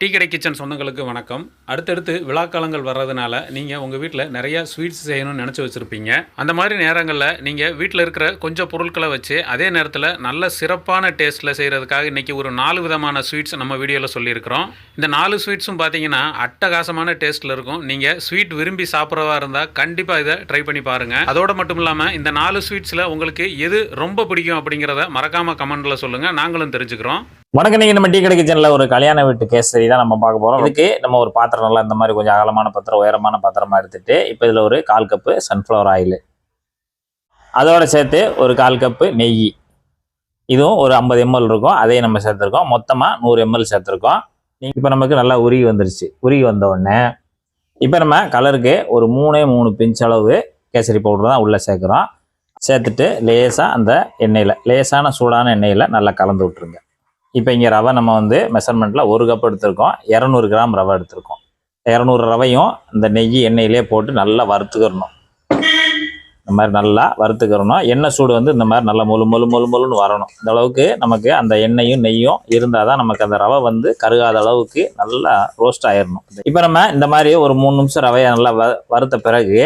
Tea கடை kitchen சொந்தங்களுக்கு வணக்கம். அடுத்தடுத்து விழாக்காலங்கள் வர்றதுனால நீங்கள் உங்கள் வீட்டில் நிறையா ஸ்வீட்ஸ் செய்யணும்னு நினச்சி வச்சுருப்பீங்க. அந்த மாதிரி நேரங்களில் நீங்கள் வீட்டில் இருக்கிற கொஞ்சம் பொருட்களை வச்சு அதே நேரத்தில் நல்ல சிறப்பான டேஸ்ட்டில் செய்கிறதுக்காக இன்றைக்கி ஒரு நாலு விதமான ஸ்வீட்ஸ் நம்ம வீடியோவில் சொல்லியிருக்கிறோம். இந்த நாலு ஸ்வீட்ஸும் பார்த்தீங்கன்னா அட்டகாசமான டேஸ்ட்டில் இருக்கும். நீங்கள் ஸ்வீட் விரும்பி சாப்பிட்றவா இருந்தால் கண்டிப்பாக இதை ட்ரை பண்ணி பாருங்கள் அதோடு மட்டும் இல்லாமல் இந்த நாலு ஸ்வீட்ஸில் உங்களுக்கு எது ரொம்ப பிடிக்கும் அப்படிங்கிறத மறக்காமல் கமெண்ட்டில் சொல்லுங்கள் நாங்களும் தெரிஞ்சுக்கிறோம். வணக்கம். நீங்கள் நம்ம டீ கடை கிச்சன்ல ஒரு கல்யாண வீட்டு கேசரி தான் நம்ம பார்க்க போறோம். இதுக்கு நம்ம ஒரு பாத்திரம் நல்லா இந்த மாதிரி கொஞ்சம் அகலமான பாத்திரம் உயரமான பாத்திரமா எடுத்துட்டு இப்போ இதுல ஒரு கால் கப்பு சன்ஃப்ளவர் ஆயில் அதோட சேர்த்து ஒரு கால் கப்பு நெய். இதுவும் ஒரு ஐம்பது எம்எல் இருக்கும். அதையும் நம்ம சேர்த்துருக்கோம். மொத்தமாக நூறு எம்எல் சேர்த்துருக்கோம். இப்போ நமக்கு நல்லா உருகி வந்துருச்சு. உருகி வந்த உடனே இப்போ நம்ம கலருக்கு ஒரு மூணே மூணு பிஞ்ச் அளவு கேசரி பவுடர் தான் உள்ளே சேர்க்குறோம். சேர்த்துட்டு லேசாக அந்த எண்ணெயில் லேசான சூடான எண்ணெயில் நல்லா கலந்து விட்ருங்க இப்போ இங்கே ரவை நம்ம வந்து மெஷர்மெண்ட்டில் ஒரு கப் எடுத்திருக்கோம். இரநூறு கிராம் ரவை எடுத்திருக்கோம். இரநூறு ரவையும் இந்த நெய் எண்ணெயிலே போட்டு நல்லா வறுத்துக்கிறணும். இந்த மாதிரி நல்லா வறுத்துக்கிறணும். எண்ணெய் சூடு வந்து இந்த மாதிரி நல்லா மொழு மொழு மொழு மொழுன்னு வரணும். இந்த அளவுக்கு நமக்கு அந்த எண்ணெயும் நெய்யும் இருந்தால் தான் நமக்கு அந்த ரவை வந்து கருகாத அளவுக்கு நல்லா ரோஸ்ட் ஆயிடணும் இப்போ நம்ம இந்த மாதிரி ஒரு மூணு நிமிஷம் ரவையை நல்லா வ வறுத்த பிறகு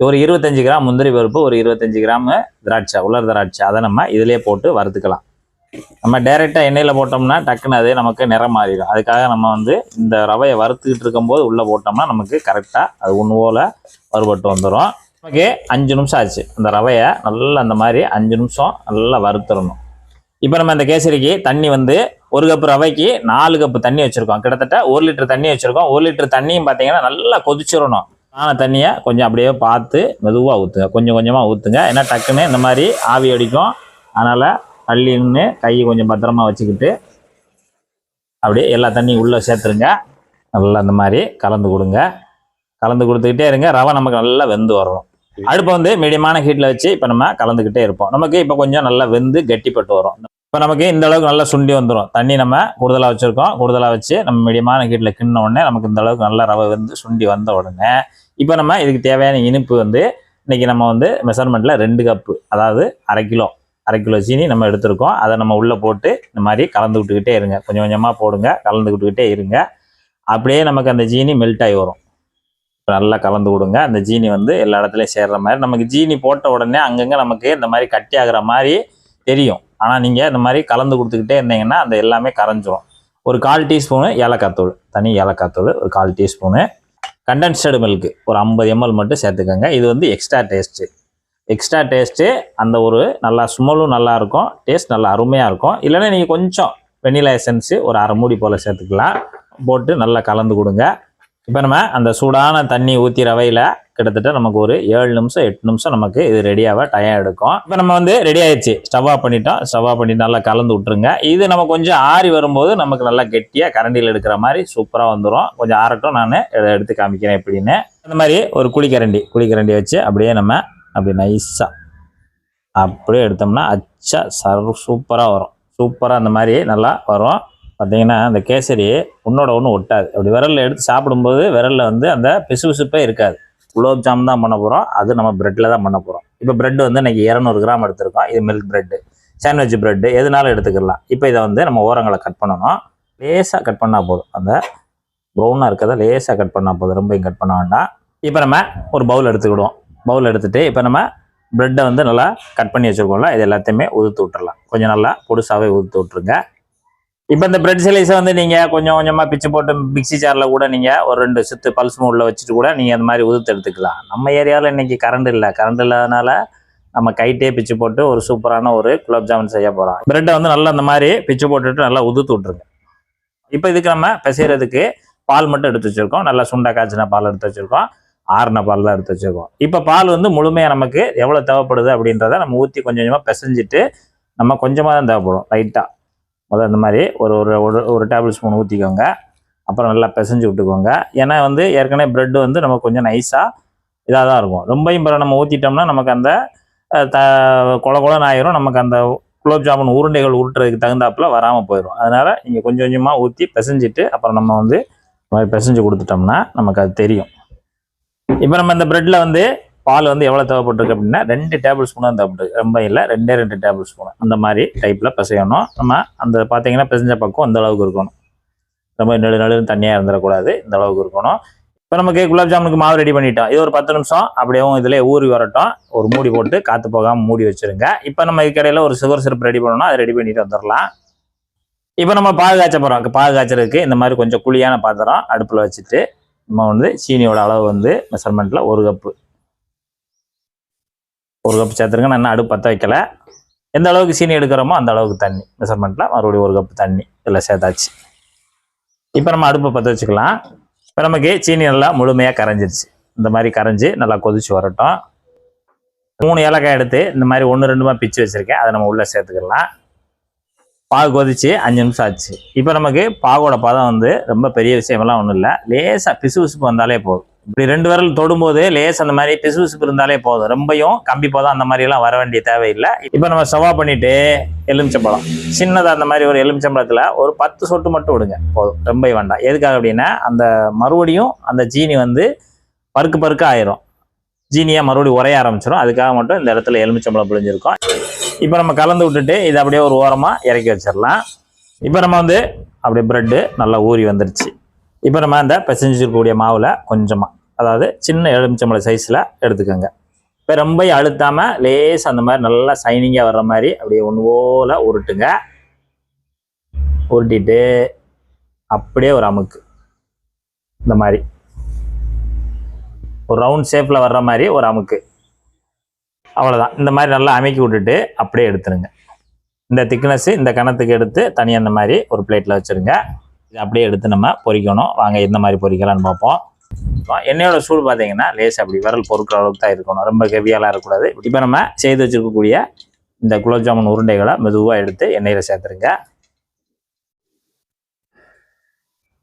ஒரு இருபத்தஞ்சி கிராம் முந்திரி பருப்பு ஒரு இருபத்தஞ்சி கிராம் திராட்சை உலர் திராட்சை அதை நம்ம இதிலே போட்டு வறுத்துக்கலாம். நம்ம டைரெக்டாக எண்ணெயில் போட்டோம்னா டக்குன்னு அது நமக்கு நிறம் மாறிடும். அதுக்காக நம்ம வந்து இந்த ரவையை வறுத்துக்கிட்டு இருக்கும்போது உள்ளே போட்டோம்னா நமக்கு கரெக்டாக அது ஒன்று போல் வறுபட்டு வந்துடும் நமக்கு அஞ்சு நிமிஷம் ஆச்சு. அந்த ரவையை நல்லா அந்த மாதிரி அஞ்சு நிமிஷம் நல்லா வறுத்துடணும். இப்போ நம்ம இந்த கேசரிக்கு தண்ணி வந்து ஒரு கப்பு ரவைக்கு நாலு கப்பு தண்ணி வச்சுருக்கோம். கிட்டத்தட்ட ஒரு லிட்டர் தண்ணி வச்சுருக்கோம். ஒரு லிட்டர் தண்ணியும் பார்த்தீங்கன்னா நல்லா கொதிச்சிடணும். ஆன தண்ணியை கொஞ்சம் அப்படியே பார்த்து மெதுவாக ஊற்றுங்க கொஞ்சம் கொஞ்சமாக ஊற்றுங்க ஏன்னா டக்குன்னு இந்த மாதிரி ஆவி அடிக்கும். அதனால் தள்ளி கையை கொஞ்சம் பத்திரமா வச்சுக்கிட்டு அப்படியே எல்லா தண்ணியும் உள்ளே சேர்த்துருங்க. நல்லா இந்த மாதிரி கலந்து கொடுங்க. கலந்து கொடுத்துக்கிட்டே இருங்க. ரவை நமக்கு நல்லா வெந்து வரணும். அடுப்பை வந்து மீடியமான ஹீட்டில் வச்சு இப்போ நம்ம கலந்துக்கிட்டே இருப்போம். நமக்கு இப்போ கொஞ்சம் நல்லா வெந்து கெட்டிப்பட்டு வரும். இப்போ நமக்கு இந்த அளவுக்கு நல்லா சுண்டி வந்துடும் தண்ணி நம்ம கூடுதலாக வச்சுருக்கோம். கூடுதலாக வச்சு நம்ம மீடியமான ஹீட்டில் கிண்ண உடனே நமக்கு இந்த அளவுக்கு நல்லா ரவை வெந்து சுண்டி வந்த உடனே இப்போ நம்ம இதுக்கு தேவையான இனிப்பு வந்து இன்னைக்கு நம்ம வந்து மெஷர்மெண்ட்டில் ரெண்டு கப்பு அதாவது அரை கிலோ அரை கிலோ சீனி நம்ம எடுத்திருக்கோம். அதை நம்ம உள்ளே போட்டு இந்த மாதிரி கலந்து விட்டுக்கிட்டே இருங்க. கொஞ்சம் கொஞ்சமாக போடுங்க. கலந்து விட்டுக்கிட்டே இருங்க. அப்படியே நமக்கு அந்த ஜீனி மெல்ட் ஆகி வரும். நல்லா கலந்து விடுங்க அந்த ஜீனி வந்து எல்லா இடத்துலையும் சேர்ற மாதிரி. நமக்கு ஜீனி போட்ட உடனே அங்கங்கே நமக்கு இந்த மாதிரி கட்டி ஆகிற மாதிரி தெரியும். ஆனால் நீங்கள் இந்த மாதிரி கலந்து கொடுத்துக்கிட்டே இருந்தீங்கன்னா அந்த எல்லாமே கரைஞ்சிரும். ஒரு கால் டீஸ்பூனு ஏலக்காத்தூள் தனி ஏலக்காத்தூள் ஒரு கால் டீஸ்பூனு கண்டென்ஸ்டு மில்க் ஒரு ஐம்பது எம்எல் மட்டும் சேர்த்துக்கோங்க. இது வந்து எக்ஸ்ட்ரா டேஸ்ட்டு எக்ஸ்ட்ரா டேஸ்ட்டு அந்த ஒரு நல்லா ஸ்மெல்லும் நல்லாயிருக்கும். டேஸ்ட் நல்லா அருமையாக இருக்கும். இல்லைன்னா நீங்கள் கொஞ்சம் வெனிலா எசன்ஸு ஒரு அரை மூடி போல் சேர்த்துக்கலாம். போட்டு நல்லா கலந்து கொடுங்க. இப்போ நம்ம அந்த சூடான தண்ணி ஊற்றி ரவையில் கிட்டத்தட்ட நமக்கு ஒரு ஏழு நிமிஷம் எட்டு நிமிஷம் நமக்கு இது ரெடியாக டயம் எடுக்கும். இப்போ நம்ம வந்து ரெடி ஆயிடுச்சு. ஸ்டவ் ஆஃப் பண்ணிட்டோம். ஸ்டவ் ஆஃப் பண்ணி நல்லா கலந்து விட்டுருங்க. இது நம்ம கொஞ்சம் ஆறி வரும்போது நமக்கு நல்லா கெட்டியாக கரண்டியில் எடுக்கிற மாதிரி சூப்பராக வந்துடும் கொஞ்சம் ஆறட்டும். நான் எடுத்து காமிக்கிறேன் எப்படின்னு. அந்த மாதிரி ஒரு குழிக்கரண்டி குழிக்கரண்டி வச்சு அப்படியே நம்ம அப்படி நைஸாக அப்படியே எடுத்தோம்னா அச்சா சர்வ சூப்பராக வரும். சூப்பராக அந்த மாதிரி நல்லா வரும். பார்த்தீங்கன்னா அந்த கேசரி உன்னோட ஒன்று ஒட்டாது. அப்படி விரலில் எடுத்து சாப்பிடும்போது விரலில் வந்து அந்த பிசுபிசுப்பே இருக்காது. குலோப் ஜாம் தான் பண்ண போகிறோம் அது நம்ம ப்ரெட்டில் தான் பண்ண போகிறோம் இப்போ ப்ரெட் வந்து இன்றைக்கி இரநூறு கிராம் எடுத்திருக்கோம். இது மில்க் ப்ரெட்டு சாண்ட்விச் ப்ரெட்டு எதுனாலும் எடுத்துக்கலாம். இப்போ இதை வந்து நம்ம ஓரங்களை கட் பண்ணணும். லேசாக கட் பண்ணால் போதும். அந்த ப்ரௌனாக இருக்கிறத லேசாக கட் பண்ணால் போதும். ரொம்பையும் கட் பண்ண வேண்டாம். இப்போ நம்ம ஒரு பவுல் எடுத்துக்கிடுவோம். பவுல் எடுத்துகிட்டு இப்போ நம்ம ப்ரெட்டை வந்து நல்லா கட் பண்ணி வச்சுருக்கோம்ல இது எல்லாத்தையுமே உதுத்து விட்டுறலாம். கொஞ்சம் நல்லா பொடுசாகவே உதுத்து விட்ருங்க இப்போ இந்த பிரெட் சிலைஸை வந்து நீங்கள் கொஞ்சம் கொஞ்சமாக பிச்சு போட்டு மிக்ஸி ஜாரில் கூட நீங்கள் ஒரு ரெண்டு சுத்து பல்ஸ் மூடில் வச்சுட்டு கூட நீங்கள் அந்த மாதிரி உதுத்து எடுத்துக்கலாம். நம்ம ஏரியாவில் இன்றைக்கி கரண்ட் இல்லை. கரண்ட் இல்லாதனால நம்ம கைட்டே பிச்சு போட்டு ஒரு சூப்பரான ஒரு குலோப் ஜாமுன் செய்ய போகிறோம் பிரெட்டை வந்து நல்லா அந்த மாதிரி பிச்சு போட்டுட்டு நல்லா உதுத்து விட்ருங்க இப்போ இதுக்கு நம்ம பிசைகிறதுக்கு பால் மட்டும் எடுத்து வச்சுருக்கோம். நல்லா சுண்டா காய்ச்சின பால் எடுத்து வச்சுருக்கோம். ஆறின பால் தான் எடுத்து வச்சுருக்கோம். இப்போ பால் வந்து முழுமையாக நமக்கு எவ்வளோ தேவைப்படுது அப்படின்றத நம்ம ஊற்றி கொஞ்சம் கொஞ்சமாக பிசைஞ்சிட்டு நம்ம கொஞ்சமாக தான் தேவைப்படும் லைட்டாக முதல்ல இந்த மாதிரி ஒரு ஒரு ஒரு- ஒரு டேபிள் ஸ்பூன் ஊற்றிக்கோங்க அப்புறம் நல்லா பிசைஞ்சு விட்டுக்கோங்க. ஏன்னா வந்து ஏற்கனவே ப்ரெட் வந்து நமக்கு கொஞ்சம் நைஸாக இதாக தான் இருக்கும். ரொம்பையும் பிறகு நம்ம ஊற்றிட்டோம்னா நமக்கு அந்த த கொல கொலன்னு ஆயிரும். நமக்கு அந்த குலோப் ஜாமுன் உருண்டைகள் உருட்டுறதுக்கு தகுந்தாப்புல வராமல் போயிடும் அதனால் நீங்கள் கொஞ்சம் கொஞ்சமாக ஊற்றி பிசைஞ்சிட்டு அப்புறம் நம்ம வந்து இந்த மாதிரி பிசைஞ்சு கொடுத்துட்டோம்னா நமக்கு அது தெரியும். இப்போ நம்ம இந்த ப்ரெட்டில் வந்து பால் வந்து எவ்வளோ தேவைப்பட்டிருக்கு அப்படின்னா ரெண்டு டேபிள் ஸ்பூனாக தேவைப்பட்டு ரொம்ப இல்லை ரெண்டே ரெண்டு டேபிள் ஸ்பூன் அந்த மாதிரி டைப்பில் பிசையணும். நம்ம அந்த பார்த்தீங்கன்னா பிசைஞ்ச பக்கம் அந்த அளவுக்கு இருக்கணும். ரொம்ப நெடு நடுன்னு தண்ணியாக இருந்துடக்கூடாது. இந்த அளவுக்கு இருக்கணும். இப்போ நமக்கு குலாப் ஜாமுனுக்கு மாவு ரெடி பண்ணிட்டோம். இது ஒரு பத்து நிமிஷம். அப்படியே இதிலே ஊறி வரட்டும். ஒரு மூடி போட்டு காற்று போகாமல் மூடி வச்சுருங்க. இப்போ நம்ம இதுக்கடையில் ஒரு சுகர் சிரப் ரெடி பண்ணணும் அதை ரெடி பண்ணிட்டு வந்துடலாம். இப்போ நம்ம பாதுகாச்ச காய்ச்ச போகிறோம் பாகு இந்த மாதிரி கொஞ்சம் குழியான பாத்திரம் அடுப்பில் வச்சுட்டு நம்ம வந்து சீனியோட அளவு வந்து மெஷர்மெண்ட்டில் ஒரு கப்பு ஒரு கப்பு சேர்த்துருங்க. நான் இன்னும் அடுப்பு பற்ற வைக்கல. எந்த அளவுக்கு சீனி எடுக்கிறோமோ அந்த அளவுக்கு தண்ணி. மெஷர்மெண்ட்டில் மறுபடியும் ஒரு கப்பு தண்ணி இதில் சேர்த்தாச்சு. இப்போ நம்ம அடுப்பை பற்ற வச்சுக்கலாம். இப்போ நமக்கு சீனி நல்லா முழுமையாக கரைஞ்சிருச்சு. இந்த மாதிரி கரைஞ்சி நல்லா கொதிச்சு வரட்டும். மூணு ஏலக்காய் எடுத்து இந்த மாதிரி ஒன்று ரெண்டுமா பிச்சு வச்சுருக்கேன். அதை நம்ம உள்ளே சேர்த்துக்கலாம். பாகு கொதிச்சு அஞ்சு நிமிஷம் ஆச்சு. இப்போ நமக்கு பாகோட பதம் வந்து ரொம்ப பெரிய விஷயமெல்லாம் ஒன்றும் இல்லை. லேசாக பிசுபிசுப்பு வந்தாலே போதும். இப்படி ரெண்டு விரல் தொடும்போது லேஸ் அந்த மாதிரி பிசுபிசுப்பு இருந்தாலே போதும். ரொம்பையும் கம்பி பதம் அந்த மாதிரிலாம் வர வேண்டிய தேவையில்லை. இப்போ நம்ம செவ்வா பண்ணிட்டு எலுமிச்சம்பழம். சின்னதாக அந்த மாதிரி ஒரு எலுமிச்சம்பழத்தில் ஒரு பத்து சொட்டு மட்டும் விடுங்க. போதும். ரொம்ப வேண்டாம். எதுக்காக அப்படின்னா அந்த மறுபடியும் அந்த ஜீனி வந்து பருக்கு பருக்கு ஆயிரும். ஜீனியாக மறுபடியும் உரைய ஆரம்பிச்சிடும் அதுக்காக மட்டும் இந்த இடத்துல எலுமிச்சம்பளம் பிழிஞ்சிருக்கோம். இப்போ நம்ம கலந்து விட்டுட்டு இதை அப்படியே ஒரு ஓரமாக இறக்கி வச்சிடலாம் இப்போ நம்ம வந்து அப்படியே ப்ரெட்டு நல்லா ஊறி வந்துருச்சு. இப்போ நம்ம அந்த பிசைஞ்சிருக்கக்கூடிய மாவில் கொஞ்சமாக அதாவது சின்ன எலுமிச்சம்பழம் சைஸில் எடுத்துக்கோங்க. இப்போ ரொம்ப அழுத்தாமல் லேஸ் அந்த மாதிரி நல்லா சைனிங்காக வர்ற மாதிரி அப்படியே ஒன்று போல் உருட்டுங்க. உருட்டிட்டு அப்படியே ஒரு அமுக்கு. இந்த மாதிரி. ஒரு ரவுண்ட் ஷேப்பில் வர்ற மாதிரி ஒரு அமுக்கு. அவ்வளோதான் இந்த மாதிரி நல்லா அமைக்கி விட்டுட்டு அப்படியே எடுத்துருங்க. இந்த திக்னஸ் இந்த கணத்துக்கு எடுத்து தனியாக இந்த மாதிரி ஒரு பிளேட்டில் வச்சுருங்க. இது அப்படியே எடுத்து நம்ம பொரிக்கணும் வாங்க எந்த மாதிரி பொரிக்கலாம்னு பார்ப்போம். எண்ணெயோட சூடு பார்த்தீங்கன்னா லேஸ் அப்படி விரல் பொறுக்கிற அளவுக்கு தான் இருக்கணும். ரொம்ப ஹெவியாலாம் இருக்கக்கூடாது. இப்போ நம்ம செய்து வச்சிருக்கக்கூடிய இந்த குலோப் ஜாமுன் உருண்டைகளை மெதுவாக எடுத்து எண்ணெயில் சேர்த்துருங்க.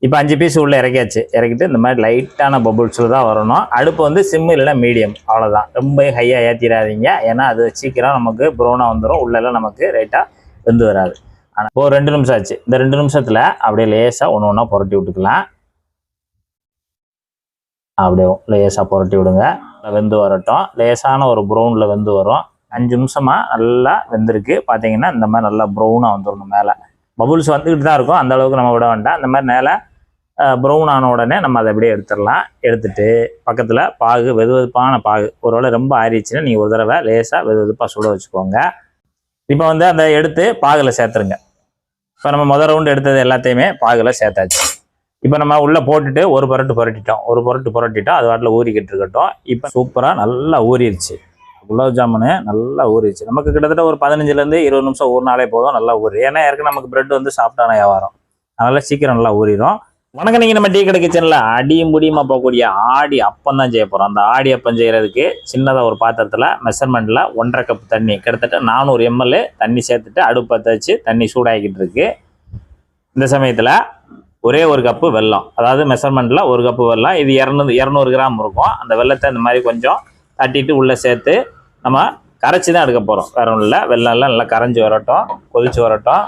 இப்போ அஞ்சு பீஸ் உள்ளே இறக்கியாச்சு. இறக்கிட்டு இந்த மாதிரி லைட்டான பபுள்ஸில் தான் வரணும். அடுப்பு வந்து சிம்மு இல்லைன்னா மீடியம் அவ்வளோதான் ரொம்ப ஹையாக ஏற்றிடாதீங்க ஏன்னா அது சீக்கிரம் நமக்கு ப்ரௌனாக வந்துடும் உள்ளெல்லாம் நமக்கு ரைட்டாக வெந்து வராது. ஆனால் இப்போ ஒரு ரெண்டு நிமிஷம் ஆச்சு. இந்த ரெண்டு நிமிஷத்தில் அப்படியே லேசாக ஒன்று ஒன்றா புரட்டி விட்டுக்கலாம். அப்படியே லேசாக புரட்டி விடுங்க. வெந்து வரட்டும். லேசான ஒரு ப்ரௌனில் வெந்து வரும். அஞ்சு நிமிஷமாக நல்லா வெந்திருக்கு. பார்த்தீங்கன்னா இந்த மாதிரி நல்லா ப்ரௌனாக வந்துடணும் மேலே. பபுள்ஸ் வந்துக்கிட்டு தான் இருக்கும். அந்த அளவுக்கு நம்ம விட வேண்டாம். இந்த மாதிரி மேலே ப்ரௌன் ஆன உடனே நம்ம அதை அப்படியே எடுத்துடலாம். எடுத்துட்டு பக்கத்தில் பாகு வெது வெதுப்பான பாகு. ஒருவேளை ரொம்ப ஆறிடுச்சுன்னா நீங்கள் ஒரு தடவை லேசாக வெது வெதுப்பாக சுட வச்சுக்கோங்க. இப்போ வந்து அந்த எடுத்து பாகில் சேர்த்துருங்க. இப்போ நம்ம முதல் ரவுண்டு எடுத்தது எல்லாத்தையுமே பாகில் சேர்த்தாச்சு. இப்போ நம்ம உள்ளே போட்டுட்டு ஒரு புரட்டு புரட்டிட்டோம். ஒரு புரட்டு புரட்டிட்டோம். அது வாட்டில் ஊறிக்கிட்டு இருக்கட்டும். இப்போ சூப்பராக நல்லா ஊறிடுச்சு. குலாப் ஜாமுனு நல்லா ஊறிடுச்சு. நமக்கு கிட்டத்தட்ட ஒரு பதினஞ்சுலேருந்து இருபது நிமிஷம் ஊறினாலே போதும் நல்லா ஊறி ஏன்னா ஏற்கனவே நமக்கு ப்ரெட் வந்து சாப்பிட்டான வியாபாரம். அதனால் சீக்கிரம் நல்லா ஊறிடும் வணக்கம் நீங்கள் நம்ம டீ கடை கிச்சனில் அடியும் முடியுமா போகக்கூடிய ஆடி அப்பம் தான் செய்ய போகிறோம் அந்த ஆடி அப்பம் செய்கிறதுக்கு சின்னதாக ஒரு பாத்திரத்தில் மெஷர்மெண்ட்டில் ஒன்றரை கப் தண்ணி கிட்டத்தட்ட நானூறு எம்எல் தண்ணி சேர்த்துட்டு அடுப்பை தச்சு தண்ணி சூடாகிக்கிட்டு இருக்கு. இந்த சமயத்தில் ஒரே ஒரு கப்பு வெல்லம் அதாவது மெஷர்மெண்ட்டில் ஒரு கப்பு வெல்லம் இது இரநூறு இரநூறு கிராம் இருக்கும். அந்த வெள்ளத்தை இந்த மாதிரி கொஞ்சம் தட்டிட்டு உள்ளே சேர்த்து நம்ம கரைச்சி தான் எடுக்க போகிறோம் வேற ஒன்றும் இல்லை வெள்ளம் எல்லாம் நல்லா கரைஞ்சி வரட்டும் கொதிச்சு வரட்டும்.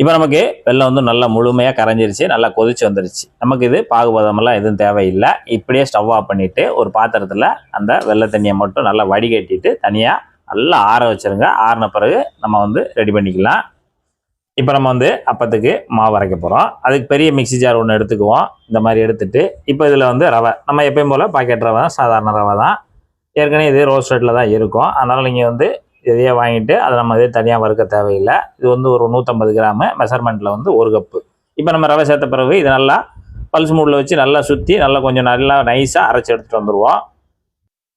இப்போ நமக்கு வெள்ளம் வந்து நல்லா முழுமையாக கரைஞ்சிருச்சு நல்லா கொதிச்சு வந்துருச்சு. நமக்கு இது பாகுபதமெல்லாம் எதுவும் தேவையில்லை. இப்படியே ஸ்டவ் ஆஃப் பண்ணிவிட்டு ஒரு பாத்திரத்தில் அந்த வெள்ளை தண்ணியை மட்டும் நல்லா வடிகட்டிட்டு தனியாக நல்லா ஆற வச்சிருங்க. ஆறின பிறகு நம்ம வந்து ரெடி பண்ணிக்கலாம். இப்போ நம்ம வந்து அப்பத்துக்கு மாவு அரைக்க போகிறோம் அதுக்கு பெரிய மிக்ஸி ஜார் ஒன்று எடுத்துக்குவோம். இந்த மாதிரி எடுத்துட்டு இப்போ இதில் வந்து ரவை. நம்ம எப்பயும் போல் பாக்கெட் ரவை தான் சாதாரண ரவை தான். ஏற்கனவே இது ரோஸ்டட்டில் தான் இருக்கும். அதனால் நீங்கள் வந்து இதையே வாங்கிட்டு அதை நம்ம இதே தனியாக வறுக்க தேவையில்லை. இது வந்து ஒரு நூற்றம்பது கிராமு. மெஷர்மெண்ட்டில் வந்து ஒரு கப்பு. இப்போ நம்ம ரவை சேர்த்த பிறகு இது நல்லா பல்ஸ் மூடில் வச்சு நல்லா சுற்றி நல்லா கொஞ்சம் நல்லா நைஸாக அரைச்சி எடுத்துகிட்டு வந்துடுவோம்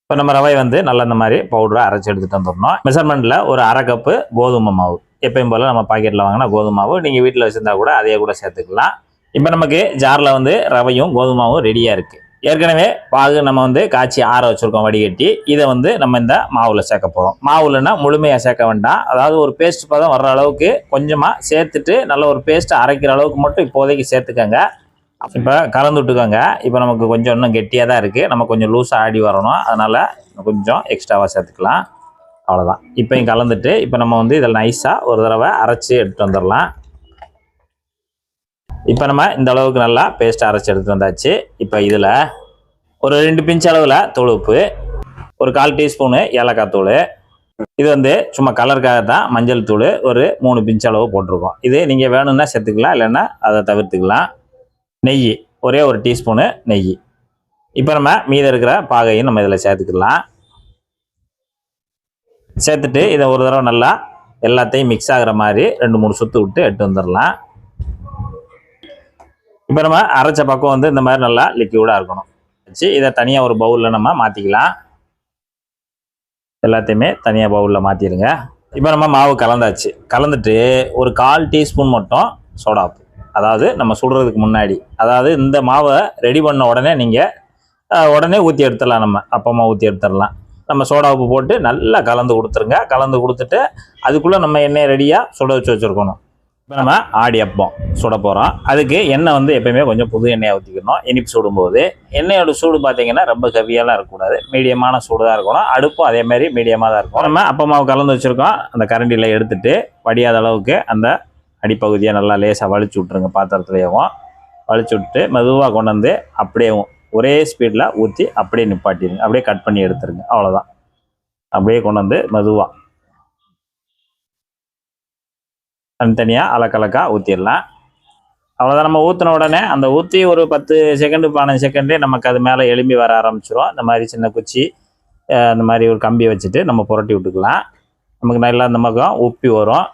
இப்போ நம்ம ரவை வந்து நல்லா இந்த மாதிரி பவுடராக அரைச்சி எடுத்துகிட்டு வந்துடணும். மெஷர்மெண்ட்டில் ஒரு அரை கப்பு கோதுமை மாவு. எப்பயும் போல் நம்ம பாக்கெட்டில் வாங்கினா கோதுமை மாவு நீங்கள் வீட்டில் வச்சுருந்தா கூட அதையே கூட சேர்த்துக்கலாம். இப்போ நமக்கு ஜாரில் வந்து ரவையும் கோதுமாவும் ரெடியாக இருக்குது ஏற்கனவே பாகு நம்ம வந்து காய்ச்சி ஆற வச்சுருக்கோம் வடிகட்டி. இதை வந்து நம்ம இந்த மாவில் சேர்க்க போகிறோம் மாவுலன்னா முழுமையாக சேர்க்க வேண்டாம். அதாவது ஒரு பேஸ்ட் பதம் வர்ற அளவுக்கு கொஞ்சமாக சேர்த்துட்டு நல்ல ஒரு பேஸ்ட்டை அரைக்கிற அளவுக்கு மட்டும் இப்போதைக்கு சேர்த்துக்கோங்க. இப்போ கலந்து விட்டுக்கோங்க. இப்போ நமக்கு கொஞ்சம் இன்னும் கெட்டியாக தான் இருக்குது நம்ம கொஞ்சம் லூஸாக ஆடி வரணும். அதனால் கொஞ்சம் எக்ஸ்ட்ராவாக சேர்த்துக்கலாம். அவ்வளோதான் இப்போயும் கலந்துட்டு இப்போ நம்ம வந்து இதில் நைஸாக ஒரு தடவை அரைச்சி எடுத்துகிட்டு வந்துடலாம் இப்போ நம்ம இந்த அளவுக்கு நல்லா பேஸ்ட் அரைச்சி எடுத்து வந்தாச்சு. இப்போ இதில் ஒரு ரெண்டு பிஞ்ச் அளவில் தொழுப்பு ஒரு கால் டீஸ்பூனு ஏலக்காய் தூள். இது வந்து சும்மா கலருக்காக தான் மஞ்சள் தூள் ஒரு மூணு பிஞ்ச் அளவு போட்டிருக்கோம். இது நீங்கள் வேணும்னா சேர்த்துக்கலாம் இல்லைன்னா அதை தவிர்த்துக்கலாம். நெய் ஒரே ஒரு டீஸ்பூனு நெய். இப்போ நம்ம மீதம் இருக்கிற பாகையும் நம்ம இதில் சேர்த்துக்கலாம். சேர்த்துட்டு இதை ஒரு தடவை நல்லா எல்லாத்தையும் மிக்ஸ் ஆகிற மாதிரி ரெண்டு மூணு சுற்று விட்டு எட்டு வந்துடலாம். இப்போ நம்ம அரைச்ச பக்கம் வந்து இந்த மாதிரி நல்லா லிக்யூடாக இருக்கணும். வச்சு இதை தனியாக ஒரு பவுலில் நம்ம மாற்றிக்கலாம் எல்லாத்தையுமே தனியாக பவுலில் மாற்றிடுங்க இப்போ நம்ம மாவு கலந்தாச்சு. கலந்துட்டு ஒரு கால் டீஸ்பூன் மட்டும் சோடாப்பு அதாவது நம்ம சுடுறதுக்கு முன்னாடி. அதாவது இந்த மாவை ரெடி பண்ண உடனே நீங்கள் உடனே ஊற்றி எடுத்துடலாம் நம்ம. அப்பமா ஊற்றி எடுத்துடலாம். நம்ம சோடா உப்பு போட்டு நல்லா கலந்து கொடுத்துருங்க. கலந்து கொடுத்துட்டு அதுக்குள்ளே நம்ம எண்ணெய் ரெடியாக சுட வச்சு வச்சுருக்கணும். இப்போ நம்ம ஆடி அப்பம் சுட போகிறோம் அதுக்கு எண்ணெய் வந்து எப்பயுமே கொஞ்சம் புது எண்ணெயை ஊற்றிக்கணும் இனிப்பு சுடும்போது. எண்ணெயோட சூடு பார்த்தீங்கன்னா ரொம்ப ஹெவியாலாம் இருக்கக்கூடாது. மீடியமான சூடு தான் இருக்கணும். அடுப்பும் அதேமாதிரி மீடியமாக தான் இருக்கும் நம்ம அப்பமாவை கலந்து வச்சுருக்கோம். அந்த கரண்டியில் எடுத்துகிட்டு வடியாத அளவுக்கு அந்த அடிப்பகுதியை நல்லா லேசாக வலிச்சு விட்ருங்க பாத்திரத்துலேயும். வலிச்சு விட்டு மெதுவாக கொண்டு வந்து அப்படியே ஒரே ஸ்பீடில் ஊற்றி அப்படியே நிப்பாட்டிடுங்க. அப்படியே கட் பண்ணி எடுத்துருங்க. அவ்வளோதான் அப்படியே கொண்டு வந்து மெதுவாக தனித்தனியாக அலக்கலக்கா ஊற்றிடலாம் அவ்வளோதான் நம்ம ஊற்றின உடனே அந்த ஊற்றி ஒரு பத்து செகண்டு பதினஞ்சு செகண்டே நமக்கு அது மேலே எலும்பி வர ஆரம்பிச்சிடும் இந்த மாதிரி சின்ன குச்சி அந்த மாதிரி ஒரு கம்பி வச்சுட்டு நம்ம புரட்டி விட்டுக்கலாம். நமக்கு நல்லா இந்த பக்கம் உப்பி வரும்.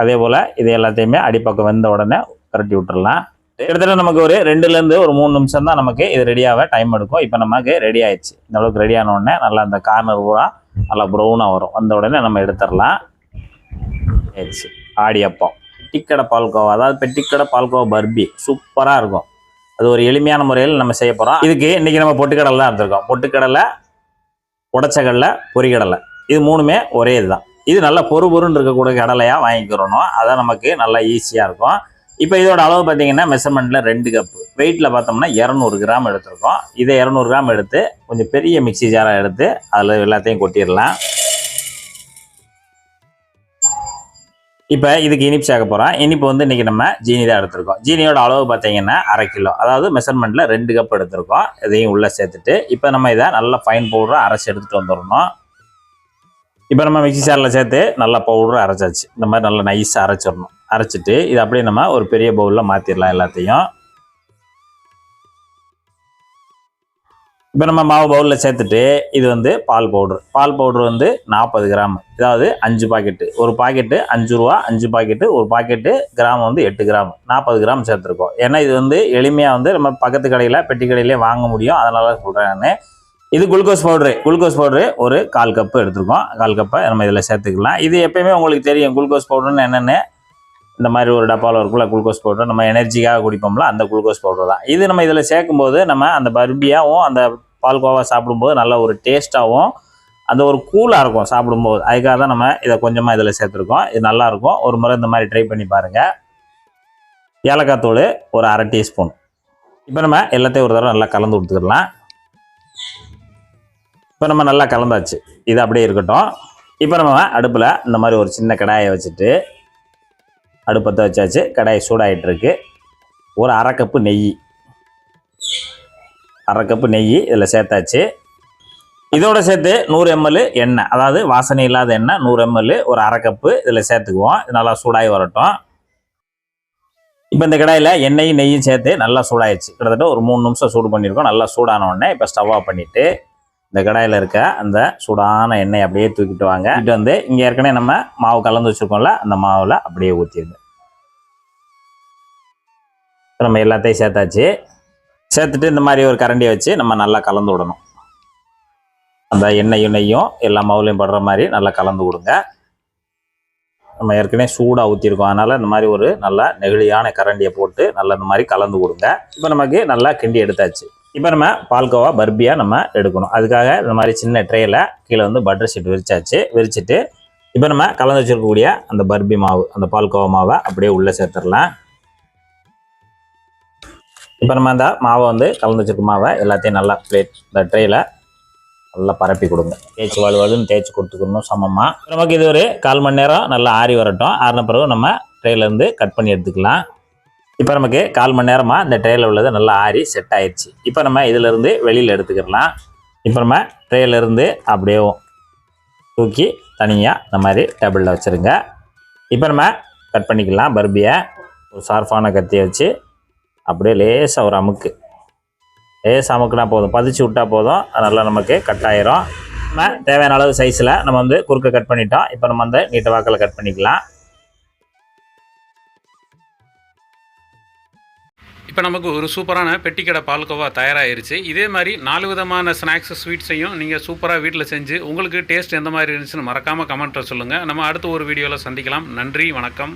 அதே போல் இது எல்லாத்தையுமே அடிப்பக்கம் வெந்த உடனே புரட்டி விட்டுடலாம் கிட்டத்தட்ட நமக்கு ஒரு ரெண்டுலேருந்து ஒரு மூணு நிமிஷம் தான் நமக்கு இது ரெடியாக டைம் எடுக்கும். இப்போ நமக்கு ரெடி ஆயிடுச்சு. இந்த அளவுக்கு ரெடி ஆன உடனே நல்லா அந்த கார்னர் பூரா நல்லா ப்ரௌனாக வரும். வந்த உடனே நம்ம எடுத்துடலாம். ஆயிடுச்சு. ஆடியப்பம். பெட்டிக்கடை பால்கோவா. அதாவது பெட்டிக்கடை பால்கோவா பர்பி. சூப்பராக இருக்கும். அது ஒரு எளிமையான முறையில் நம்ம செய்ய போகிறோம் இதுக்கு இன்றைக்கி நம்ம பொட்டுக்கடலை தான் எடுத்திருக்கோம். பொட்டுக்கடலை உடச்சக்கடலை பொறிக்கடலை இது மூணுமே ஒரே இதுதான். இது நல்லா பொறு பொருன்னு இருக்கக்கூடிய கடலையாக வாங்கிக்கிறோம் அதான் நமக்கு நல்லா ஈஸியாக இருக்கும். இப்போ இதோட அளவு பார்த்தீங்கன்னா மெஷர்மெண்ட்டில் ரெண்டு கப்பு வெயிட்டில் பார்த்தோம்னா இரநூறு கிராம் எடுத்திருக்கோம். இதை இரநூறு கிராம் எடுத்து கொஞ்சம் பெரிய மிக்சி ஜாராக எடுத்து அதில் எல்லாத்தையும் கொட்டிடலாம். இப்போ இதுக்கு இனிப்பு சேர்க்க போகிறோம் இனிப்பு வந்து இன்றைக்கி நம்ம ஜீனி தான் எடுத்திருக்கோம். ஜீனியோட அளவு பார்த்தீங்கன்னா அரை கிலோ. அதாவது மெஷர்மெண்ட்டில் ரெண்டு கப் எடுத்திருக்கோம். இதையும் உள்ளே சேர்த்துட்டு இப்போ நம்ம இதை நல்லா ஃபைன் பவுடராக அரைச்சி எடுத்துகிட்டு வந்துடணும். இப்போ நம்ம மிக்ஸி சாரில் சேர்த்து நல்லா பவுடர் அரைச்சாச்சு. இந்த மாதிரி நல்லா நைஸாக அரைச்சிடணும். அரைச்சிட்டு இது அப்படியே நம்ம ஒரு பெரிய பவுலில் மாற்றிடலாம் எல்லாத்தையும். இப்போ நம்ம மாவு பவுலில் சேர்த்துட்டு இது வந்து பால் பவுட்ரு பால் பவுட்ரு வந்து நாற்பது கிராம். அதாவது அஞ்சு பாக்கெட்டு ஒரு பாக்கெட்டு அஞ்சு ரூபா அஞ்சு பாக்கெட்டு ஒரு பாக்கெட்டு கிராம் வந்து எட்டு கிராம். நாற்பது கிராம் சேர்த்துருக்கோம். ஏன்னா இது வந்து எளிமையாக வந்து நம்ம பக்கத்து கடையில் பெட்டி கடையிலே வாங்க முடியும். அதனால சொல்கிறேன் நான். இது குளுக்கோஸ் பவுட்ரு குளுக்கோஸ் பவுட்ரு ஒரு கால் கப்பு எடுத்துருக்கோம். கால் கப்பை நம்ம இதில் சேர்த்துக்கலாம். இது எப்பயுமே உங்களுக்கு தெரியும். குளுக்கோஸ் பவுடர்னு என்னென்னு இந்த மாதிரி ஒரு டப்பாவில் இருக்குள்ள குளுக்கோஸ் பவுடர் நம்ம எனர்ஜிக்காக குடிப்போம்ல அந்த குளுக்கோஸ் பவுடர் தான். இது நம்ம இதில் சேர்க்கும்போது நம்ம அந்த பருபியாகவும் அந்த பால்கோவா சாப்பிடும்போது நல்ல ஒரு டேஸ்ட்டாகவும் அந்த ஒரு கூலாக இருக்கும் சாப்பிடும்போது. அதுக்காக தான் நம்ம இதை கொஞ்சமாக இதில் சேர்த்துருக்கோம். இது நல்லாயிருக்கும். ஒரு முறை இந்த மாதிரி ட்ரை பண்ணி பாருங்கள் ஏலக்காய் தூள் ஒரு அரை டீஸ்பூன். இப்போ நம்ம எல்லாத்தையும் ஒரு தடவை நல்லா கலந்து கொடுத்துக்கலாம். இப்போ நம்ம நல்லா கலந்தாச்சு. இது அப்படியே இருக்கட்டும். இப்போ நம்ம அடுப்பில் இந்த மாதிரி ஒரு சின்ன கடாயை வச்சுட்டு அடுப்பத்தை வச்சாச்சு. கடாய் சூடாகிட்டுருக்கு ஒரு அரை கப்பு நெய். அரை கப்பு நெய் இதில் சேர்த்தாச்சு. இதோட சேர்த்து நூறு எம்எல் எண்ணெய் அதாவது வாசனை இல்லாத எண்ணெய் நூறு எம்எல் ஒரு அரை கப்பு இதில் சேர்த்துக்குவோம். நல்லா சூடாகி வரட்டும். இப்போ இந்த கடாயில் எண்ணெயும் நெய்யும் சேர்த்து நல்லா சூடாயிடுச்சு. கிட்டத்தட்ட ஒரு மூணு நிமிஷம் சூடு பண்ணியிருக்கோம். நல்லா சூடான உடனே இப்போ ஸ்டவ் ஆஃப் பண்ணிவிட்டு இந்த கடாயில் இருக்க அந்த சூடான எண்ணெய் அப்படியே தூக்கிட்டு வாங்க. இட்டு வந்து இங்கே ஏற்கனவே நம்ம மாவு கலந்து வச்சுருக்கோம்ல அந்த மாவில் அப்படியே ஊற்றிடுங்க நம்ம எல்லாத்தையும் சேர்த்தாச்சு. சேர்த்துட்டு இந்த மாதிரி ஒரு கரண்டியை வச்சு நம்ம நல்லா கலந்து விடணும். அந்த எண்ணெயும் நெய்யும் எல்லா மாவுலையும் படுற மாதிரி நல்லா கலந்து கொடுங்க நம்ம ஏற்கனவே சூடாக ஊற்றிருக்கோம் அதனால் இந்த மாதிரி ஒரு நல்லா நெகிழியான கரண்டியை போட்டு நல்லா இந்த மாதிரி கலந்து கொடுங்க இப்போ நமக்கு நல்லா கிண்டி எடுத்தாச்சு. இப்போ நம்ம பால்கோவா பர்பியாக நம்ம எடுக்கணும். அதுக்காக இந்த மாதிரி சின்ன ட்ரேயில் கீழே வந்து பட்டர் ஷீட் விரிச்சாச்சு. விரிச்சிட்டு இப்போ நம்ம கலந்து வச்சிருக்கக்கூடிய அந்த பர்பி மாவு அந்த பால்கோவா மாவை அப்படியே உள்ளே சேர்த்துடலாம். இப்போ நம்ம அந்த மாவை வந்து கலந்து வச்சிருக்க மாவை எல்லாத்தையும் நல்லா பிளேட் இந்த ட்ரேயில் நல்லா பரப்பி கொடுங்க. தேய்ச்சி வலுவலுன்னு தேய்ச்சி கொடுத்துக்கணும் சமமாக நமக்கு இது ஒரு கால் மணி நேரம் நல்லா ஆறி வரட்டும். ஆறின பிறகு நம்ம ட்ரேலேருந்து கட் பண்ணி எடுத்துக்கலாம். இப்போ நமக்கு கால் மணி நேரமாக இந்த ட்ரேயில் உள்ளது நல்லா ஆறி செட் ஆயிடுச்சு இப்போ நம்ம இதிலிருந்து வெளியில் எடுத்துக்கிடலாம். இப்போ நம்ம ட்ரேயிலேருந்து அப்படியே தூக்கி தனியாக இந்த மாதிரி டேபிளில் வச்சுருங்க. இப்போ நம்ம கட் பண்ணிக்கலாம். பர்பியை ஒரு ஷார்ப்பான கத்தியை வச்சு அப்படியே லேசாக ஒரு அமுக்கு. லேசாக அமுக்குனா போதும். பதிச்சு விட்டால் போதும். அதனால் நல்லா நமக்கு கட் ஆயிரும். நம்ம தேவையான அளவு சைஸில் நம்ம வந்து குறுக்க கட் பண்ணிட்டோம். இப்போ நம்ம வந்து நீட்ட வாக்கில் கட் பண்ணிக்கலாம். இப்போ நமக்கு ஒரு சூப்பரான பெட்டிக்கடை பால்கோவா தயாராகிருச்சு இதே மாதிரி நாலு விதமான ஸ்நாக்ஸ் ஸ்வீட்ஸையும் நீங்கள் சூப்பராக வீட்டில் செஞ்சு உங்களுக்கு டேஸ்ட் எந்த மாதிரி இருந்துச்சுன்னு மறக்காமல் கமெண்ட்டில் சொல்லுங்கள் நம்ம அடுத்த ஒரு வீடியோவில் சந்திக்கலாம். நன்றி வணக்கம்.